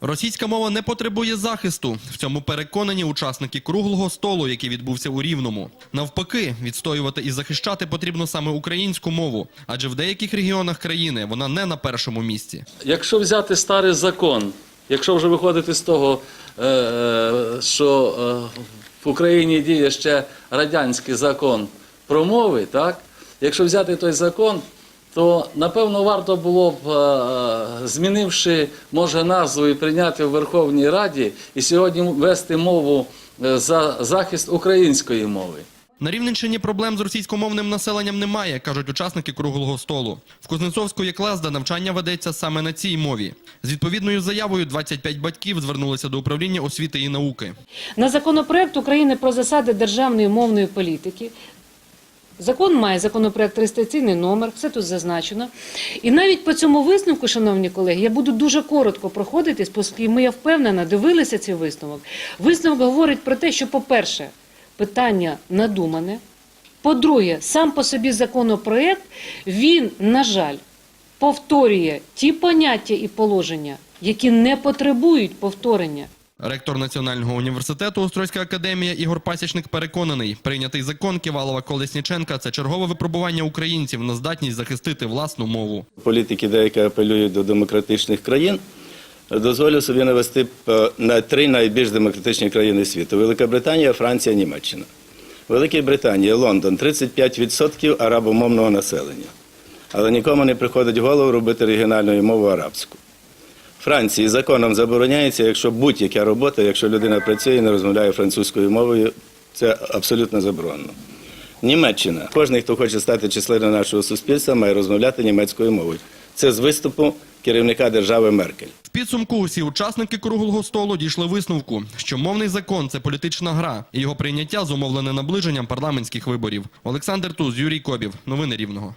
Російська мова не потребує захисту. В цьому переконані учасники круглого столу, який відбувся у Рівному. Навпаки, відстоювати і захищати потрібно саме українську мову, адже в деяких регіонах країни вона не на першому місці. Якщо взяти старий закон, якщо вже виходити з того, е, е, що е, в Україні діє ще радянський закон про мови, так? якщо взяти той закон, то напевно варто було б, е, змінивши може назву і прийняти в Верховній Раді, і сьогодні вести мову е, за захист української мови. На Рівненщині проблем з російськомовним населенням немає, кажуть учасники круглого столу. В Кузнецовську як Лазда навчання ведеться саме на цій мові. З відповідною заявою 25 батьків звернулися до управління освіти і науки. на законопроект України про засади державної мовної політики. Закон має законопроект реєстраційний номер, все тут зазначено. І навіть по цьому висновку, шановні колеги, я буду дуже коротко проходитись, оскільки ми, я впевнена, дивилися цей висновок. Висновок говорить про те, що, по-перше, питання надумане. По-друге, сам по собі законопроект, він, на жаль, повторює ті поняття і положення, які не потребують повторення. Ректор Національного університету Острозька академія Ігор Пасічник переконаний, прийнятий закон Ківалова Колесніченка – це чергове випробування українців на здатність захистити власну мову. Політики деякі апелюють до демократичних країн. Дозволю собі навести е, на три найбільш демократичні країни світу: Велика Британія, Франція, Німеччина. Великій Британії, Лондон 35% арабомовного населення. Але нікому не приходить в голову робити регіональною мовою арабську. Франції законом забороняється, якщо будь-яка робота, якщо людина працює і не розмовляє французькою мовою, це абсолютно заборонено. Німеччина. Кожен, хто хоче стати членом нашого суспільства, має розмовляти німецькою мовою. Це з виступу керівника держави Меркель. В підсумку усі учасники круглого столу дійшли висновку, що мовний закон – це політична гра, і його прийняття зумовлене наближенням парламентських виборів. Олександр Туз, Юрій Кобів. Новини Рівного.